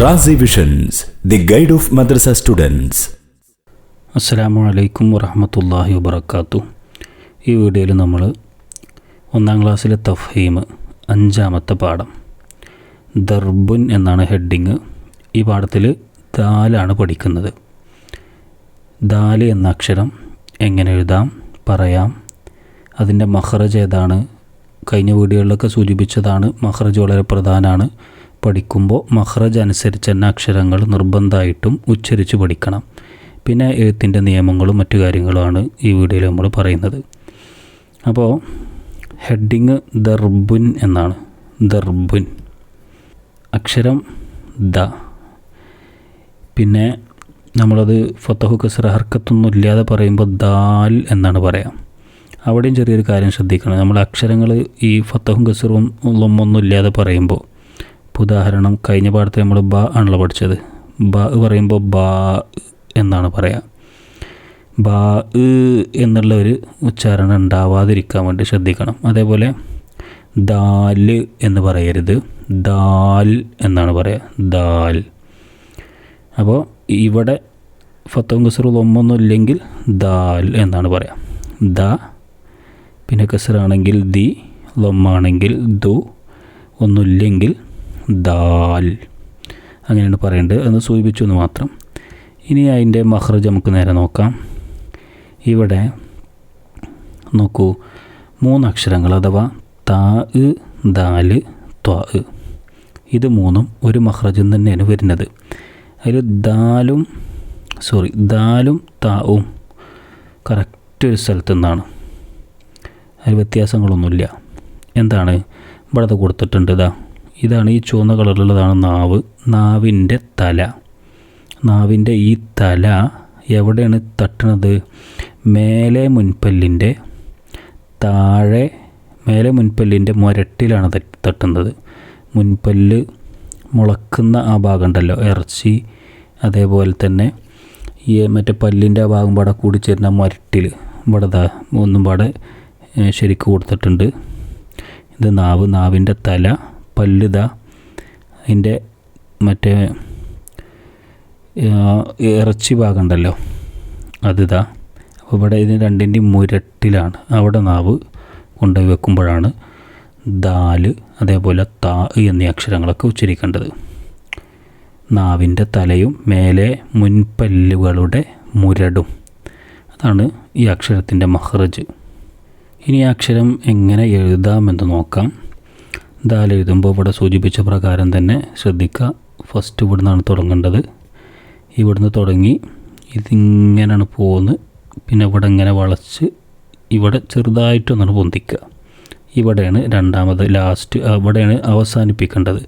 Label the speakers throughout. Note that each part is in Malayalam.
Speaker 1: Razi visions the guide of madrasa students
Speaker 2: അസ്സലാമു അലൈക്കും വറഹമത്തല്ലാഹി വബർക്കാത്തു ഈ വീഡിയോയിൽ നമ്മൾ ഒന്നാം ക്ലാസ്സിലെ തഫീം അഞ്ചാമത്തെ പാഠം ദർബുൻ എന്നാണ് ഹെഡിങ്. ഈ പാഠത്തിൽ ദാലാണ് പഠിക്കുന്നത്. ദാൽ എന്ന അക്ഷരം എങ്ങനെ എഴുതാം പറയാം. അതിന്റെ മഹ്റജ് ഏതാണ്? കഴിഞ്ഞ വീഡിയോകളിലൊക്കെ സൂചിപ്പിച്ചതാണ് മഹ്റജ് വളരെ പ്രധാനമാണ്. പഠിക്കുമ്പോൾ മഹ്റജ് അനുസരിച്ച് തന്നെ അക്ഷരങ്ങൾ നിർബന്ധമായിട്ടും ഉച്ചരിച്ച് പഠിക്കണം. പിന്നെ എഴുത്തിന്റെ നിയമങ്ങളും മറ്റു കാര്യങ്ങളുമാണ് ഈ വീഡിയോയിൽ നമ്മൾ പറയുന്നത്. അപ്പോൾ ഹെഡിങ് ദർബുൻ എന്നാണ്. ദർബുൻ. അക്ഷരം ദ. പിന്നെ നമ്മളത് ഫത്തഹു കസർ ഹർക്കത്തൊന്നും ഇല്ലാതെ പറയുമ്പോൾ ദാൽ എന്നാണ് പറയാം. അവിടെയും ചെറിയൊരു കാര്യം ശ്രദ്ധിക്കണം. നമ്മൾ അക്ഷരങ്ങൾ ഈ ഫത്തഹും കസറും ഒന്നും ഇല്ലാതെ പറയുമ്പോൾ ഇപ്പോൾ ഉദാഹരണം കഴിഞ്ഞ പാഠത്തിൽ നമ്മൾ ബ ആണല്ലോ പഠിച്ചത്. ബ പറയുമ്പോൾ ബാ എന്നാണ് പറയാം. ബാ എന്നുള്ള ഒരു ഉച്ചാരണം ഉണ്ടാവാതിരിക്കാൻ വേണ്ടി ശ്രദ്ധിക്കണം. അതേപോലെ ദാൽ എന്ന് പറയരുത്. ദാൽ എന്നാണ് പറയുക ദാൽ. അപ്പോൾ ഇവിടെ ഫത്തവും കസറും ഒന്നൊന്നും ഇല്ലെങ്കിൽ ദാൽ എന്നാണ് പറയുക ദ പിന്നെ കസറാണെങ്കിൽ ദി ലൊമ്മാണെങ്കിൽ ദു ഒന്നുമില്ലെങ്കിൽ ദാൽ. അങ്ങനെയാണ് പറയേണ്ടത്. എന്ന് സൂചിപ്പിച്ചു എന്ന് മാത്രം. ഇനി അതിന്റെ മഹ്റജ് നമുക്ക് നേരെ നോക്കാം. ഇവിടെ നോക്കൂ. മൂന്ന് അക്ഷരങ്ങൾ അഥവാ താ ദാൽ ത്വാ ഇത് മൂന്നും ഒരു മഹ്റജിൽ തന്നെയാണ് വരുന്നത്. അതിൽ ദാലും സോറി ദാലും താവും കറക്റ്റ് ഒരു സ്ഥലത്തു നിന്നാണ്. അതിൽ വ്യത്യാസങ്ങളൊന്നുമില്ല. എന്താണ്? ഇവിടെ കൊടുത്തിട്ടുണ്ട്. ഇതാ ഇതാണ് ഈ ചുവന്ന കളറിലുള്ളതാണ് നാവ്. നാവിന്റെ തല. നാവിന്റെ ഈ തല എവിടെയാണ് തട്ടണത്? മേലെ മുൻപല്ലിന്റെ താഴെ മേലെ മുൻപല്ലിന്റെ മുരട്ടിലാണ് തട്ടുന്നത്. മുൻപല്ല് മുളക്കുന്ന ആ ഭാഗം ഉണ്ടല്ലോ ഇറച്ചി. അതേപോലെ തന്നെ ഈ മറ്റേ പല്ലിന്റെ ആ ഭാഗം പാടെ കൂടി ചേരുന്ന മുരട്ടിൽ ഇവിടെ ഒന്നും പാടെ ശരിക്ക് കൊടുത്തിട്ടുണ്ട്. ഇത് നാവ് നാവിന്റെ തല. പല്ലുത അതിന്റെ മറ്റേ ഇറച്ചി ഭാഗം ഉണ്ടല്ലോ അതിതാ. അപ്പോൾ ഇവിടെ ഇതിന് രണ്ടിന്റെയും മുരട്ടിലാണ്. അവിടെ നാവ് കൊണ്ടുപോയി വെക്കുമ്പോഴാണ് ദാൽ അതേപോലെ താ എന്നീ അക്ഷരങ്ങളൊക്കെ ഉച്ചരിക്കേണ്ടത്. നാവിന്റെ തലയും മേലെ മുൻപല്ലുകളുടെ മുരടും. അതാണ് ഈ അക്ഷരത്തിന്റെ മഹ്റജ്. ഇനി അക്ഷരം എങ്ങനെ എഴുതാമെന്ന് നോക്കാം. ദാൽ എഴുതുമ്പോൾ ഇവിടെ സൂചിപ്പിച്ച പ്രകാരം തന്നെ ശ്രദ്ധിക്കുക ഫസ്റ്റ് ഇവിടുന്നാണ് തുടങ്ങേണ്ടത്. ഇവിടുന്ന് തുടങ്ങി ഇതിങ്ങനെയാണ് പോകുന്നത് പിന്നെ ഇവിടെ ഇങ്ങനെ വളച്ച് ഇവിടെ ചെറുതായിട്ടൊന്നാണ് പൊന്തിക്കുക ഇവിടെയാണ് രണ്ടാമത് ലാസ്റ്റ് അവിടെയാണ് അവസാനിപ്പിക്കേണ്ടത്.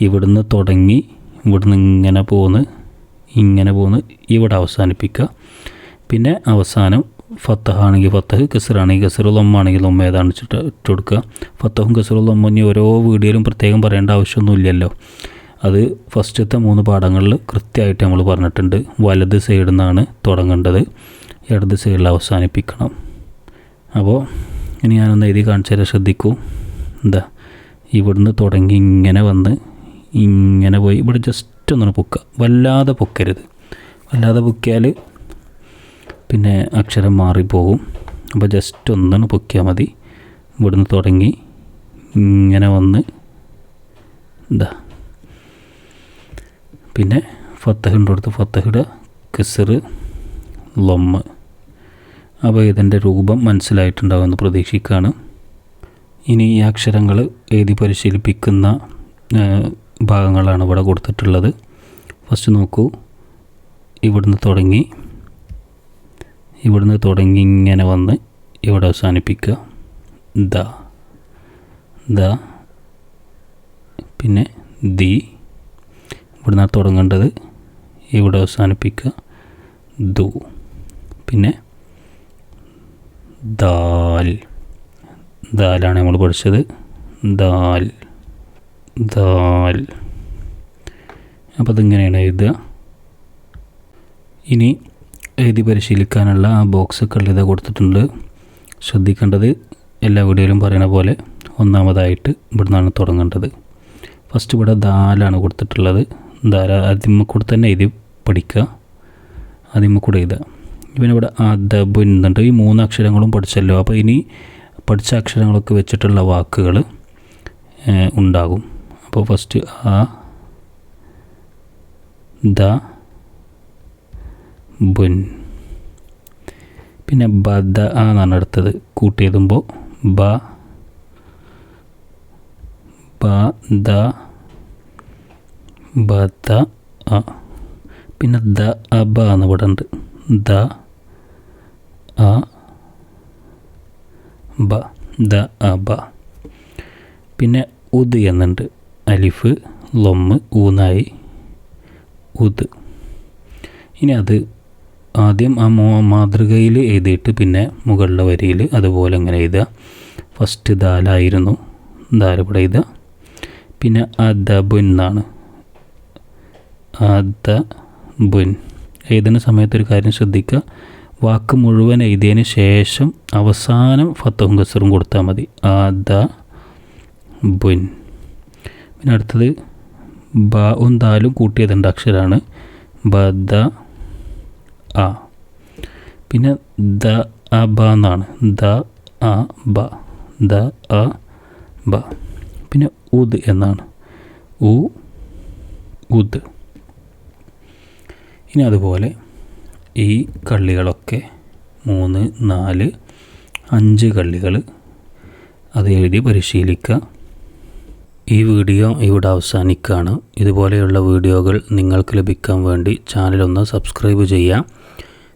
Speaker 2: ഇവിടുന്ന് തുടങ്ങി ഇവിടുന്ന് ഇങ്ങനെ പോന്ന് ഇങ്ങനെ പോന്ന് ഇവിടെ അവസാനിപ്പിക്കുക പിന്നെ അവസാനം ഫത്തഹാണെങ്കിൽ ഫത്തഹ് കസറാണെങ്കിൽ കസറുള്ളമ്മാണെങ്കിൽ ഉമ്മ ഏതാണ് ഇട്ട് കൊടുക്കുക ഫത്തഹും കസറുള്ളമ്മ ഇനി ഓരോ വീഡിയോയിലും പ്രത്യേകം പറയേണ്ട ആവശ്യമൊന്നുമില്ലല്ലോ. അത് ഫസ്റ്റത്തെ മൂന്ന് പാഠങ്ങളിൽ കൃത്യമായിട്ട് നമ്മൾ പറഞ്ഞിട്ടുണ്ട്. വലത് സൈഡിൽ നിന്നാണ് തുടങ്ങേണ്ടത്. ഇടത് സൈഡിൽ അവസാനിപ്പിക്കണം. അപ്പോൾ ഇനി ഞാനൊന്ന് എഴുതി കാണിച്ചു തരാൻ ശ്രദ്ധിക്കൂ. എന്താ? ഇവിടുന്ന് തുടങ്ങി ഇങ്ങനെ വന്ന് ഇങ്ങനെ പോയി. ഇവിടെ ജസ്റ്റ് ഒന്നാണ് പൊക്കുക. വല്ലാതെ പൊക്കരുത്. വല്ലാതെ പൊക്കിയാൽ പിന്നെ അക്ഷരം മാറിപ്പോകും. അപ്പോൾ ജസ്റ്റ് ഒന്നാണ് പൊക്കിയാൽ മതി. ഇവിടുന്ന് തുടങ്ങി. ഇങ്ങനെ വന്ന്. എന്താ പിന്നെ ഫത്തഹിന്റെ അടുത്ത് ഫത്തഹിയുടെ കിസർ ലൊമ്മ്. അപ്പോൾ ഇതിന്റെ രൂപം മനസ്സിലായിട്ടുണ്ടാകുമെന്ന് പ്രതീക്ഷിക്കുകയാണ്. ഇനി ഈ അക്ഷരങ്ങൾ എഴുതി പരിശീലിപ്പിക്കുന്ന ഭാഗങ്ങളാണ് ഇവിടെ കൊടുത്തിട്ടുള്ളത്. ഫസ്റ്റ് നോക്കൂ. ഇവിടുന്ന് തുടങ്ങി. ഇവിടുന്ന് തുടങ്ങി ഇങ്ങനെ വന്ന് ഇവിടെ അവസാനിപ്പിക്കുക. ദ. ദ. പിന്നെ ദി. ഇവിടുന്ന് തുടങ്ങേണ്ടത്. ഇവിടെ അവസാനിപ്പിക്കുക. ദു. പിന്നെ ദാൽ. ദാലാണ് നമ്മൾ പഠിച്ചത്. ദാൽ. ദാൽ. അപ്പോൾ അതിങ്ങനെയാണ് എഴുതുക. ഇനി എഴുതി പരിശീലിക്കാനുള്ള ആ ബോക്സൊക്കെ ഉള്ളത് കൊടുത്തിട്ടുണ്ട്. ശ്രദ്ധിക്കേണ്ടത് എല്ലാ വീഡിയോയിലും പറയുന്ന പോലെ ഒന്നാമതായിട്ട് ഇവിടുന്നാണ് തുടങ്ങേണ്ടത്. ഫസ്റ്റ് ഇവിടെ ദാലാണ് കൊടുത്തിട്ടുള്ളത്. ദാല അതിമ്മ കൂടെ തന്നെ എഴുതി പഠിക്കുക. അതിമ്മ കൂടെ എഴുതുക. പിന്നെ ഇവിടെ അദബ് എന്നുണ്ട് ഈ മൂന്ന് അക്ഷരങ്ങളും പഠിച്ചല്ലോ. അപ്പോൾ ഇനി പഠിച്ച അക്ഷരങ്ങളൊക്കെ വെച്ചിട്ടുള്ള വാക്കുകൾ ഉണ്ടാകും. അപ്പോൾ ഫസ്റ്റ് ആ ദ ബുൻ. പിന്നെ ബദ ആ എന്നാണ് അടുത്തത്. കൂട്ടിയെഴുതുമ്പോൾ ബ ബ ദ ബ ദ അ. പിന്നെ ദ അബ എന്ന് ഇവിടെ ഉണ്ട്. ദ അ ബ ദ അബ പിന്നെ ഉദ് എന്നുണ്ട്. അലിഫ് ലൊമ്മ് ഊന്നായി ഉദ്. ഇനി അത് ആദ്യം ആ മോ മാതൃകയിൽ എഴുതിയിട്ട് പിന്നെ മുകളിലെ വരിയിൽ അതുപോലെ ഇങ്ങനെ എഴുതുക. ഫസ്റ്റ് ദാലായിരുന്നു. ദാല ഇവിടെ എഴുതുക. പിന്നെ അദബുൻ എന്നാണ്. അദബുൻ. എഴുതുന്ന സമയത്ത് ഒരു കാര്യം ശ്രദ്ധിക്കുക. വാക്ക് മുഴുവൻ എഴുതിയതിന് ശേഷം അവസാനം ഫത്തഹും കസറും കൊടുത്താൽ മതി. അദ ബുൻ പിന്നെ അടുത്തത് ബാവും ദാലും കൂട്ടിയതുണ്ട് അക്ഷരമാണ് ബദ ആ. പിന്നെ ദ അ ബ എന്നാണ്. ദ അ ബ. ദ അ ബ. പിന്നെ ഉദ് എന്നാണ്. ഉ ഉദ്. ഇനി അതുപോലെ ഈ കള്ളികളൊക്കെ മൂന്ന് നാല് അഞ്ച് കള്ളികൾ അത് എഴുതി പരിശീലിക്കുക. ഈ വീഡിയോ ഇവിടെ അവസാനിക്കുകയാണ്. ഇതുപോലെയുള്ള വീഡിയോകൾ നിങ്ങൾക്ക് ലഭിക്കാൻ വേണ്ടി ചാനലൊന്ന് സബ്സ്ക്രൈബ് ചെയ്യുക.